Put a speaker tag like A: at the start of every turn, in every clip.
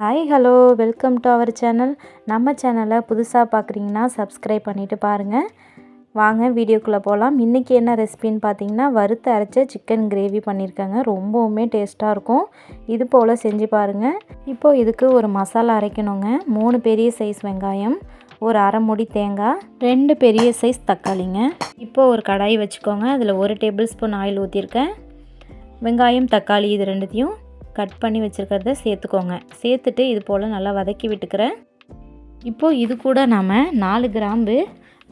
A: Hi hello welcome to our channel நம்ம சேனலை புதுசாக பார்க்குறீங்கன்னா சப்ஸ்கிரைப் பண்ணிவிட்டு பாருங்கள் வாங்க வீடியோக்குள்ளே போகலாம் இன்றைக்கி என்ன ரெசிபின்னு பார்த்தீங்கன்னா வறுத்து அரைச்ச சிக்கன் கிரேவி பண்ணியிருக்காங்க ரொம்பவுமே டேஸ்ட்டாக இருக்கும். இது போல் செஞ்சு பாருங்கள் இப்போது இதுக்கு ஒரு மசாலா அரைக்கணுங்க. மூணு பெரிய சைஸ் வெங்காயம் ஒரு அரை முடி தேங்காய் ரெண்டு பெரிய சைஸ் தக்காளிங்க. இப்போது ஒரு கடாய் வச்சுக்கோங்க. அதில் ஒரு டேபிள் ஸ்பூன் ஆயில் ஊற்றிருக்கேன் வெங்காயம் தக்காளி இது ரெண்டுத்தையும் கட் பண்ணி வச்சுருக்கிறத சேர்த்துக்கோங்க. சேர்த்துட்டு இது போல் நல்லா வதக்கி விட்டுக்கிறேன். இப்போது இது கூட நாம் நாலு கிராம்பு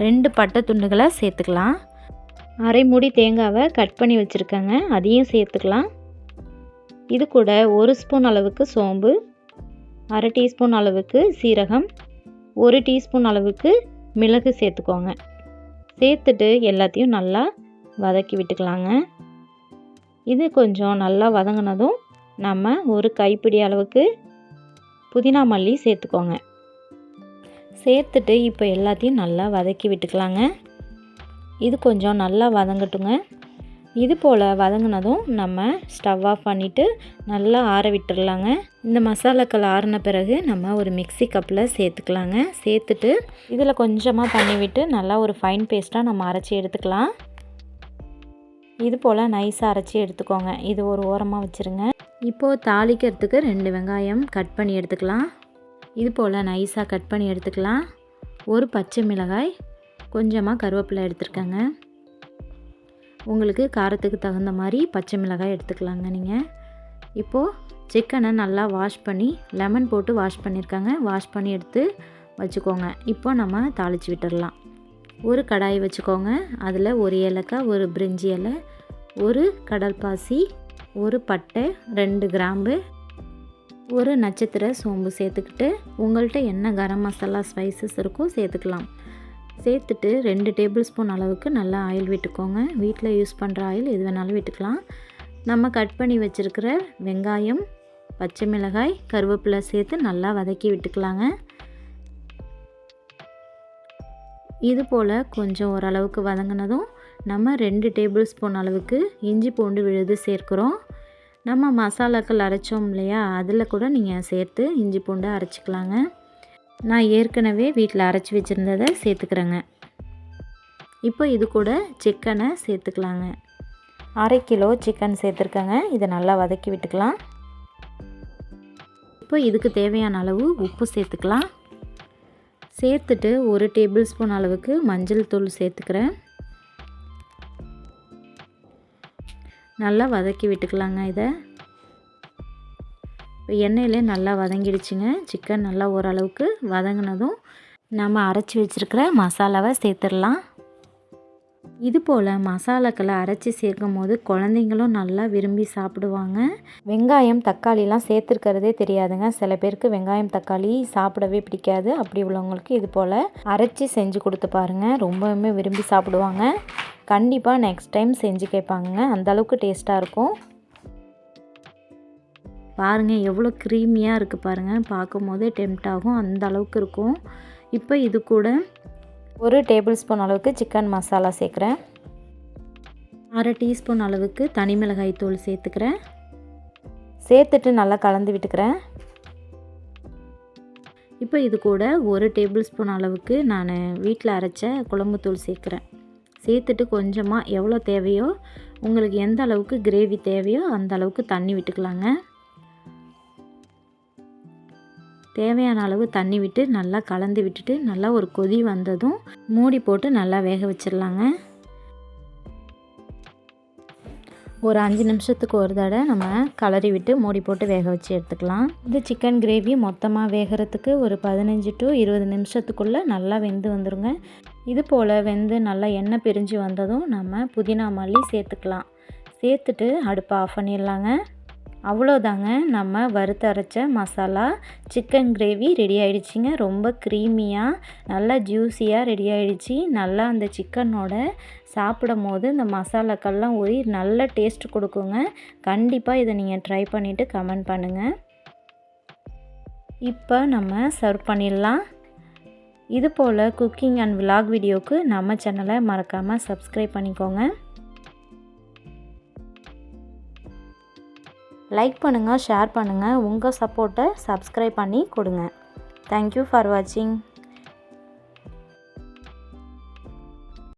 A: ரெண்டு பட்டை துண்டுகளை சேர்த்துக்கலாம். அரை மூடி தேங்காவை கட் பண்ணி வச்சுருக்கேங்க. அதையும் சேர்த்துக்கலாம். இது கூட ஒரு ஸ்பூன் அளவுக்கு சோம்பு அரை டீஸ்பூன் அளவுக்கு சீரகம் ஒரு டீஸ்பூன் அளவுக்கு மிளகு சேர்த்துக்கோங்க. சேர்த்துட்டு எல்லாத்தையும் நல்லா வதக்கி விட்டுக்கலாங்க. இது கொஞ்சம் நல்லா வதங்கினதும் நம்ம ஒரு கைப்பிடி அளவுக்கு புதினா மல்லி சேர்த்துக்கோங்க. சேர்த்துட்டு இப்போ எல்லாத்தையும் நல்லா வதக்கி விட்டுக்கலாங்க. இது கொஞ்சம் நல்லா வதங்கட்டுங்க. இது போல் வதங்கினதும் நம்ம ஸ்டவ் ஆஃப் பண்ணிவிட்டு நல்லா ஆற விட்டுடலாங்க இந்த மசாலாக்கள் ஆறின பிறகு நம்ம ஒரு மிக்சி கப்பில் சேர்த்துக்கலாங்க. சேர்த்துட்டு இதில் கொஞ்சமாக தண்ணி விட்டு நல்லா ஒரு ஃபைன் பேஸ்ட்டாக நம்ம அரைச்சி எடுத்துக்கலாம். இது போல் நைஸாக அரைச்சி எடுத்துக்கோங்க. இது ஒரு ஓரமாக வச்சுருங்க. இப்போது தாளிக்கிறதுக்கு ரெண்டு வெங்காயம் கட் பண்ணி எடுத்துக்கலாம். இது போல் நைஸாக கட் பண்ணி எடுத்துக்கலாம். ஒரு பச்சை மிளகாய் கொஞ்சமாக கருவேப்பிலை எடுத்துருக்கேங்க. உங்களுக்கு காரத்துக்கு தகுந்த மாதிரி பச்சை மிளகாய் எடுத்துக்கலாங்க நீங்கள் இப்போது சிக்கனை நல்லா வாஷ் பண்ணி லெமன் போட்டு வாஷ் பண்ணியிருக்காங்க வாஷ் பண்ணி எடுத்து வச்சுக்கோங்க. இப்போ நம்ம தாளித்து விட்டுடலாம் ஒரு கடாய் வச்சுக்கோங்க. அதில் ஒரு ஏலக்காய் ஒரு பிரிஞ்சி இலை ஒரு கடல்பாசி ஒரு பட்டை ரெண்டு கிராம்பு ஒரு நட்சத்திர சோம்பு சேர்த்துக்கிட்டு உங்கள்கிட்ட என்ன கரம் மசாலா ஸ்பைசஸ் இருக்கோ சேர்த்துக்கலாம். சேர்த்துட்டு ரெண்டு டேபிள் ஸ்பூன் அளவுக்கு நல்லா ஆயில் விட்டுக்கோங்க. வீட்டில் யூஸ் பண்ணுற ஆயில் எது வேணாலும் விட்டுக்கலாம். நம்ம கட் பண்ணி வச்சுருக்கிற வெங்காயம் பச்சை மிளகாய் கருவேப்பிலை சேர்த்து நல்லா வதக்கி விட்டுக்கலாங்க. இது போல் கொஞ்சம் ஓரளவுக்கு வதங்கினதும் நம்ம ரெண்டு டேபிள் ஸ்பூன் அளவுக்கு இஞ்சி பூண்டு விழுது சேர்க்குறோம். நம்ம மசாலாக்கள் அரைச்சோம் இல்லையா? அதில் கூட நீங்கள் சேர்த்து இஞ்சி பூண்டு அரைச்சிக்கலாங்க. நான் ஏற்கனவே வீட்டில் அரைச்சி வச்சுருந்ததை சேர்த்துக்கிறேங்க. இப்போ இது கூட சிக்கனை சேர்த்துக்கலாங்க. அரை கிலோ சிக்கன் சேர்த்துருக்கேங்க. இதை நல்லா வதக்கி விட்டுக்கலாம். இப்போ இதுக்கு தேவையான அளவு உப்பு சேர்த்துக்கலாம். சேர்த்துட்டு ஒரு டேபிள் ஸ்பூன் அளவுக்கு மஞ்சள் தூள் சேர்த்துக்கிறேன். நல்லா வதக்கி விட்டுக்கலாங்க இதை. இப்போ எண்ணெயிலே நல்லா வதங்கிடுச்சுங்க. சிக்கன் நல்லா ஓரளவுக்கு வதங்கினதும் நம்ம அரைச்சி வச்சுருக்கிற மசாலாவை சேர்த்துடலாம். இது போல் மசாலாக்களை அரைச்சி சேர்க்கும் போது குழந்தைங்களும் நல்லா விரும்பி சாப்பிடுவாங்க. வெங்காயம் தக்காளிலாம் சேர்த்துருக்கிறதே தெரியாதுங்க. சில பேருக்கு வெங்காயம் தக்காளி சாப்பிடவே பிடிக்காது. அப்படி உள்ளவங்களுக்கு இது போல் அரைச்சி செஞ்சு கொடுத்து பாருங்கள் ரொம்பவுமே விரும்பி சாப்பிடுவாங்க. கண்டிப்பாக நெக்ஸ்ட் டைம் செஞ்சு கேட்பாங்க அந்தளவுக்கு டேஸ்ட்டாக இருக்கும். பாருங்கள் எவ்வளோ க்ரீமியாக இருக்குது பாருங்கள் பார்க்கும் போதே டெம்ட் ஆகும். அந்த அளவுக்கு இருக்கும். இப்போ இது கூட ஒரு டேபிள் ஸ்பூன் அளவுக்கு சிக்கன் மசாலா சேர்க்குறேன். அரை டீஸ்பூன் அளவுக்கு தனி மிளகாய் தூள் சேர்த்துக்கிறேன். சேர்த்துட்டு நல்லா கலந்து விட்டுக்கிறேன். இப்போ இது கூட ஒரு டேபிள் ஸ்பூன் அளவுக்கு நான் வீட்டில் அரைச்ச குழம்புத்தூள் சேர்க்குறேன். சேர்த்துட்டு கொஞ்சமாக எவ்வளோ தேவையோ உங்களுக்கு எந்த அளவுக்கு கிரேவி தேவையோ அந்த அளவுக்கு தண்ணி விட்டுக்கலாங்க. தேவையான அளவு தண்ணி விட்டு நல்லா கலந்து விட்டுட்டு நல்லா ஒரு கொதி வந்ததும் மூடி போட்டு நல்லா வேக வச்சிடலாங்க. ஒரு அஞ்சு நிமிஷத்துக்கு ஒரு தடவை நம்ம கலரி விட்டு மூடி போட்டு வேக வச்சு எடுத்துக்கலாம். இந்த சிக்கன் கிரேவி மொத்தமாக வேகிறதுக்கு ஒரு பதினஞ்சு டு இருபது நிமிஷத்துக்குள்ளே நல்லா வெந்து வந்துடுங்க இது போல் வெந்து நல்லா எண்ணெய் பிரிஞ்சு வந்ததும் நம்ம புதினா மல்லி சேர்த்துக்கலாம். சேர்த்துட்டு அடுப்பை ஆஃப் பண்ணிடலாங்க. அவ்வளோதாங்க. நம்ம வறுத்து அரைச்ச மசாலா சிக்கன் கிரேவி ரெடி ஆகிடுச்சிங்க ரொம்ப க்ரீமியாக நல்லா ஜூஸியாக ரெடி ஆகிடுச்சி நல்லா அந்த சிக்கனோட சாப்பிடும் போது இந்த மசாலாக்கள்லாம் ஊறி நல்ல டேஸ்ட் கொடுக்குங்க. கண்டிப்பாக இதை நீங்கள் ட்ரை பண்ணிவிட்டு கமெண்ட் பண்ணுங்கள் இப்போ நம்ம சர்வ் பண்ணிடலாம். இது போல் குக்கிங் அண்ட் விலாக் வீடியோவுக்கு நம்ம சேனலை மறக்காமல் சப்ஸ்கிரைப் பண்ணிக்கோங்க. லைக் பண்ணுங்கள் ஷேர் பண்ணுங்கள் உங்கள் சப்போர்ட்டை சப்ஸ்கிரைப் பண்ணி கொடுங்க. தேங்க்யூ ஃபார் வாட்சிங்